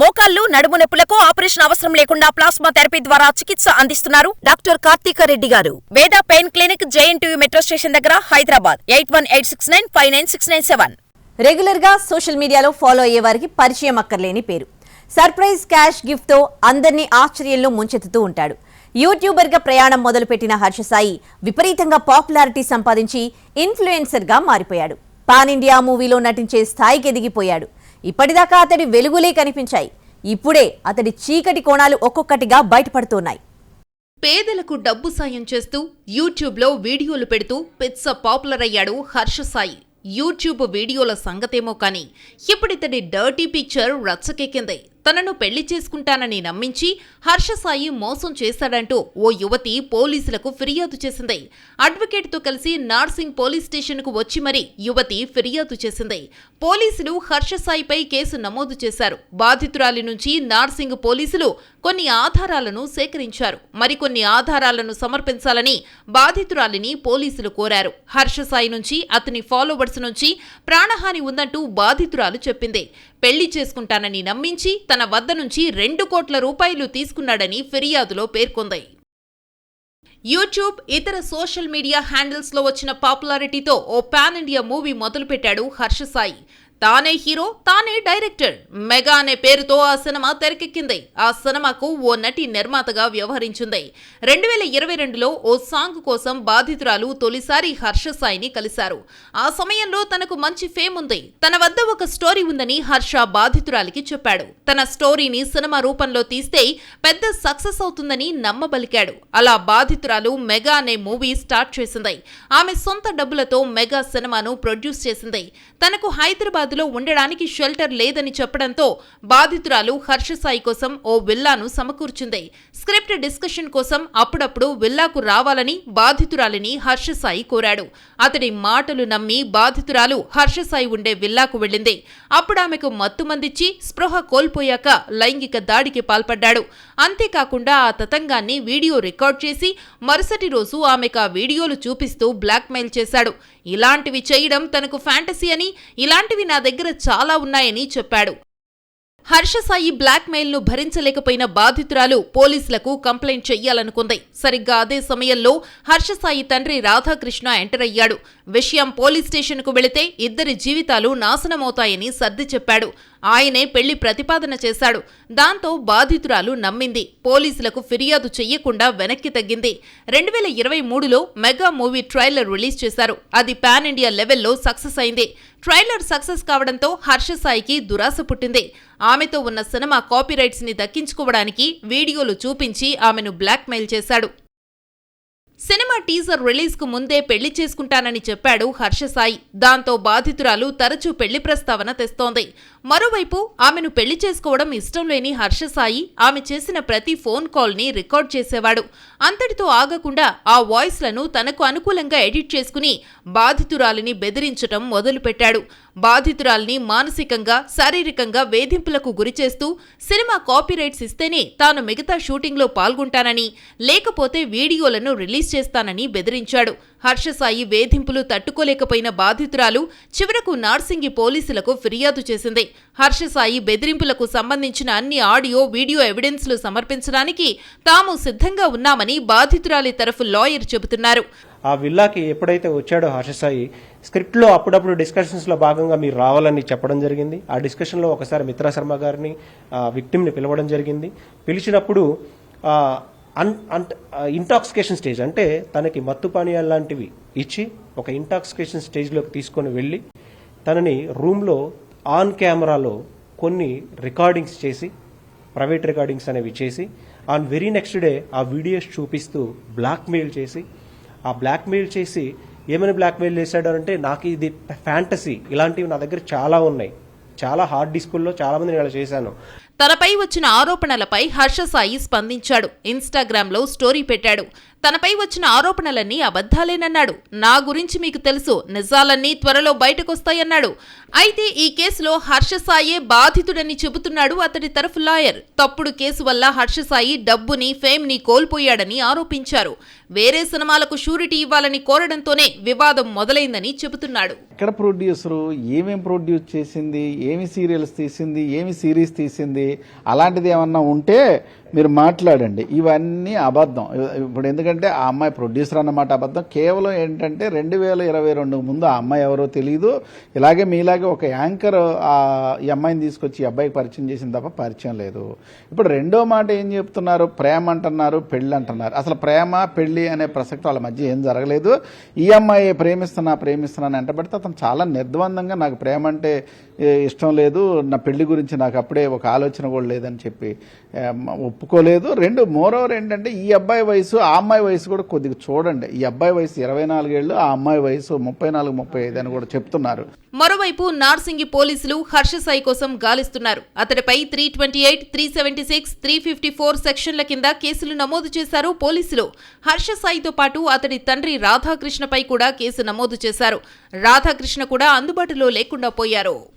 మోకాళ్ళు నడుము నొప్పులకు ఆపరేషన్ అవసరం లేకుండా ప్లాస్మా థెరపీ ద్వారా చికిత్స అందిస్తున్నారు డాక్టర్ కార్తీక రెడ్డి గారు. Veda pain clinic JNTU metro station దగ్గర Hyderabad. Eight one eight six nine five nine six nine seven. రెగ్యులర్గా సోషల్ మీడియాలో ఫాలో అయ్యే వారికి పరిచయం అక్కర్లేని పేరు. సర్ప్రైజ్ క్యాష్ గిఫ్ట్తో అందరినీ ఆశ్చర్యంలో ముంచెత్తుతూ ఉంటాడు. యూట్యూబర్గా ప్రయాణం మొదలుపెట్టిన హర్ష సాయి విపరీతంగా పాపులారిటీ సంపాదించి ఇన్ఫ్లుయెన్సర్గా మారిపోయాడు. పాన్ ఇండియా మూవీలో నటించే స్థాయికి ఎదిగిపోయాడు. ఇప్పటిదాకా అతడి వెలుగులే కనిపించాయి. ఇప్పుడే అతడి చీకటి కోణాలు ఒక్కొక్కటిగా బయటపడుతున్నాయి. పేదలకు డబ్బు సాయం చేస్తూ యూట్యూబ్లో వీడియోలు పెడుతూ పిచ్చ పాపులర్ అయ్యాడు హర్ష సాయి. యూట్యూబ్ వీడియోల సంగతేమో కానీ ఇప్పుడితడి డర్టీ పిక్చర్ రచ్చకెక్కింది. తనను పెళ్ళి చేసుకుంటానని నమ్మించి హర్ష సాయి మోసం చేశాడంటూ ఓ యువతి పోలీసులకు ఫిర్యాదు చేసింది. అడ్వకేట్తో కలిసి నార్సింగ్ పోలీస్ స్టేషన్కు వచ్చి మరీ యువతి ఫిర్యాదు చేసింది. పోలీసులు హర్ష సాయిపై కేసు నమోదు చేశారు. బాధితురాలి నుంచి నార్సింగ్ పోలీసులు కొన్ని ఆధారాలను సేకరించారు. మరికొన్ని ఆధారాలను సమర్పించాలని బాధితురాలిని పోలీసులు కోరారు. హర్ష సాయి నుంచి అతని ఫాలోవర్స్ నుంచి ప్రాణహాని ఉందంటూ బాధితురాలు చెప్పింది. పెళ్ళి చేసుకుంటానని నమ్మించి తన వద్ద నుంచి రెండు కోట్ల రూపాయలు తీసుకున్నాడని ఫిర్యాదులో పేర్కొంది. యూట్యూబ్ ఇతర సోషల్ మీడియా హ్యాండిల్స్లో వచ్చిన పాపులారిటీతో ఓ పాన్ ఇండియా మూవీ మొదలుపెట్టాడు హర్ష సాయి. తానే హీరో తానే డైరెక్టర్. మెగా అనే పేరుతో ఆ సినిమా తెరకెక్కింది. ఆ సినిమాకు ఓ నటి నిర్మాతగా వ్యవహరించింది. రెండు వేల ఇరవై రెండులో ఓ సాంగ్ కోసం బాధితురాలు తొలిసారి హర్ష సాయిని కలిశారు. ఆ సమయంలో తనకు మంచి ఫేమ్ ఉంది. తన వద్ద ఒక స్టోరీ ఉందని హర్ష బాధితురాలికి చెప్పాడు. తన స్టోరీని సినిమా రూపంలో తీస్తే పెద్ద సక్సెస్ అవుతుందని నమ్మబలికాడు. అలా బాధితురాలు మెగా అనే మూవీ స్టార్ట్ చేసింది. ఆమె సొంత డబ్బులతో మెగా సినిమాను ప్రొడ్యూస్ చేసింది. తనకు హైదరాబాద్ హైదరాబాద్లో ఉండడానికి షెల్టర్ లేదని చెప్పడంతో బాధితురాలు హర్ష సాయి కోసం ఓ విల్లాను సమకూర్చింది. స్క్రిప్ట్ డిస్కషన్ కోసం అప్పుడప్పుడు విల్లాకు రావాలని బాధితురాలిని హర్ష సాయి కోరాడు. అతడి మాటలు నమ్మి బాధితురాలు హర్ష సాయి ఉండే విల్లాకు వెళ్ళింది. అప్పుడు ఆమెకు మత్తుమందిచ్చి స్పృహ కోల్పోయాక లైంగిక దాడికి పాల్పడ్డాడు. అంతేకాకుండా ఆ తతంగాన్ని వీడియో రికార్డ్ చేసి మరుసటి రోజు ఆమెకు ఆ వీడియోలు చూపిస్తూ బ్లాక్మెయిల్ చేశాడు. ఇలాంటివి చేయడం తనకు ఫ్యాంటసీ అని ఇలాంటివి నా దగ్గర చాలా ఉన్నాయని చెప్పాడు. హర్ష సాయి భరించలేకపోయిన బాధితురాలు పోలీసులకు కంప్లైంట్ చెయ్యాలనుకుంది. సరిగ్గా అదే సమయంలో హర్ష సాయి తండ్రి రాధాకృష్ణ ఎంటర్ అయ్యాడు. విషయం పోలీస్ స్టేషన్కు వెళితే ఇద్దరి జీవితాలు నాశనమవుతాయని సర్ది చెప్పాడు. ఆయనే పెళ్ళి ప్రతిపాదన చేశాడు. దాంతో బాధితురాలు నమ్మింది. పోలీసులకు ఫిర్యాదు చెయ్యకుండా వెనక్కి తగ్గింది. రెండు వేల ఇరవై మూడులో మెగా మూవీ ట్రైలర్ రిలీజ్ చేశారు. అది పాన్ ఇండియా లెవెల్లో సక్సెస్ అయింది. ట్రైలర్ సక్సెస్ కావడంతో హర్ష సాయికి దురాశ పుట్టింది. ఆమెతో ఉన్న సినిమా కాపీరైట్స్ని దక్కించుకోవడానికి వీడియోలు చూపించి ఆమెను బ్లాక్మెయిల్ చేశాడు. సినిమా టీజర్ రిలీజ్కు ముందే పెళ్ళి చేసుకుంటానని చెప్పాడు హర్ష సాయి. దాంతో బాధితురాలు తరచూ పెళ్ళి ప్రస్తావన తెస్తోంది. మరోవైపు ఆమెను పెళ్ళి చేసుకోవడం ఇష్టం లేని హర్ష సాయి ఆమె చేసిన ప్రతి ఫోన్ కాల్ని రికార్డ్ చేసేవాడు. అంతటితో ఆగకుండా ఆ వాయిస్లను తనకు అనుకూలంగా ఎడిట్ చేసుకుని బాధితురాలిని బెదిరించటం మొదలుపెట్టాడు. బాధితురాల్ని మానసికంగా శారీరకంగా వేధింపులకు గురిచేస్తూ సినిమా కాపీరైట్స్ ఇస్తేనే తాను మిగతా షూటింగ్లో పాల్గొంటానని లేకపోతే వీడియోలను రిలీజ్ చేస్తానని బెదిరించాడు. హర్షసాయి వేధింపులు తట్టుకోలేకపోయిన బాధితురాలు చివరకు నార్సింగి పోలీసులకు ఫిర్యాదు చేసింది. హర్షసాయి బెదిరింపులకు సంబంధించిన అన్ని ఆడియో వీడియో ఎవిడెన్స్లు సమర్పించడానికి తాము సిద్ధంగా ఉన్నామని బాధితురాలి తరఫు లాయర్ చెబుతున్నారు. ఆ విల్లాకి ఎప్పుడైతే వచ్చాడో హర్షసాయి స్క్రిప్ట్లో అప్పుడప్పుడు డిస్కషన్స్లో భాగంగా మీరు రావాలని చెప్పడం జరిగింది. ఆ డిస్కషన్లో ఒకసారి మిత్రా శర్మ గారిని విక్టిమ్ని పిలవడం జరిగింది. పిలిచినప్పుడు అన్ ఇంటాక్సికేషన్ స్టేజ్ అంటే తనకి మత్తు పానీయాలు లాంటివి ఇచ్చి ఒక ఇంటాక్సికేషన్ స్టేజ్లోకి తీసుకొని వెళ్ళి తనని రూమ్లో ఆన్ కెమెరాలో కొన్ని రికార్డింగ్స్ చేసి ప్రైవేట్ రికార్డింగ్స్ అనేవి చేసి ఆన్ వెరీ నెక్స్ట్ డే ఆ వీడియోస్ చూపిస్తూ బ్లాక్మెయిల్ చేసి ఆ బ్లాక్మెయిల్ చేసి ఏమని బ్లాక్మెయిల్ చేశాడు అంటే నాకు ఇది ఫ్యాంటసీ ఇలాంటివి నా దగ్గర చాలా ఉన్నాయి. చాలా హార్డ్ డిస్కుల్లో చాలా మంది నేను ఇలా చేశాను. తనపై వచ్చిన ఆరోపణలపై హర్ష సాయి స్పందించాడు. ఇన్స్టాగ్రామ్లో స్టోరీ పెట్టాడు. తనపై వచ్చిన ఆరోపణలన్నీ అబద్ధాలేనన్నాడు. నా గురించి మీకు తెలుసు నిజాలన్నీ త్వరలో బయటకొస్తాయన్నాడు. అయితే ఈ కేసులో హర్షసాయే బాధితుడని చెబుతున్నాడు అతడి తరఫు లాయర్. తప్పుడు కేసు వల్ల హర్షసాయి డబ్బుని ఫేమ్ని కోల్పోయాడని ఆరోపించారు. వేరే సినిమాలకు షూరిటీ ఇవ్వాలని కోరడంతోనే వివాదం మొదలైందని చెబుతున్నాడు. ఎక్కడ ప్రొడ్యూసరు? ఏమేం ప్రొడ్యూస్ చేసింది? ఏమి సీరియల్స్ తీసింది? ఏమి సిరీస్ తీసింది? అలాంటిది ఏమన్నా ఉంటే మీరు మాట్లాడండి. ఇవన్నీ అబద్ధం. ఇప్పుడు ఎందుకంటే ఆ అమ్మాయి ప్రొడ్యూసర్ అన్నమాట అబద్ధం. కేవలం ఏంటంటే రెండు వేల ఇరవై రెండు ముందు ఆ అమ్మాయి ఎవరో తెలియదు ఇలాగే మీలాగే ఒక యాంకర్ ఆ ఈ అమ్మాయిని తీసుకొచ్చి ఈ అబ్బాయికి పరిచయం చేసింది తప్ప పరిచయం లేదు. ఇప్పుడు రెండో మాట ఏం చెప్తున్నారు? ప్రేమ అంటున్నారు పెళ్ళి అంటున్నారు. అసలు ప్రేమ పెళ్ళి అనే ప్రసక్తి వాళ్ళ మధ్య ఏం జరగలేదు. ఈ అమ్మాయి ప్రేమిస్తున్నా ప్రేమిస్తున్నా అని అతను చాలా నిర్ద్వందంగా నాకు ప్రేమ అంటే ఇష్టం లేదు. నా పెళ్ళి గురించి నాకు అప్పుడే ఒక ఆలోచన కూడా లేదని చెప్పి ఒప్పుకోలేదు. రెండు మోరోవర్ ఏంటంటే ఈ అబ్బాయి వయసు ఆ అమ్మాయి వయసు కూడా కొద్దిగా చూడండి. ఈ అబ్బాయి వయసు ఇరవై నాలుగేళ్ళు ఆ అమ్మాయి వయసు ముప్పై నాలుగు ముప్పై ఐదు అని కూడా చెప్తున్నారు. మరోవైపు నార్సింగి పోలీసులు హర్ష సాయి కోసం గాలిస్తున్నారు. అతడిపై three twenty eight three seventy six three fifty four సెక్షన్ల కింద కేసులు నమోదు చేశారు పోలీసులు. హర్ష సాయితో పాటు అతడి తండ్రి రాధాకృష్ణపై కూడా కేసు నమోదు చేశారు. రాధాకృష్ణ కూడా అందుబాటులో లేకుండా పోయారు.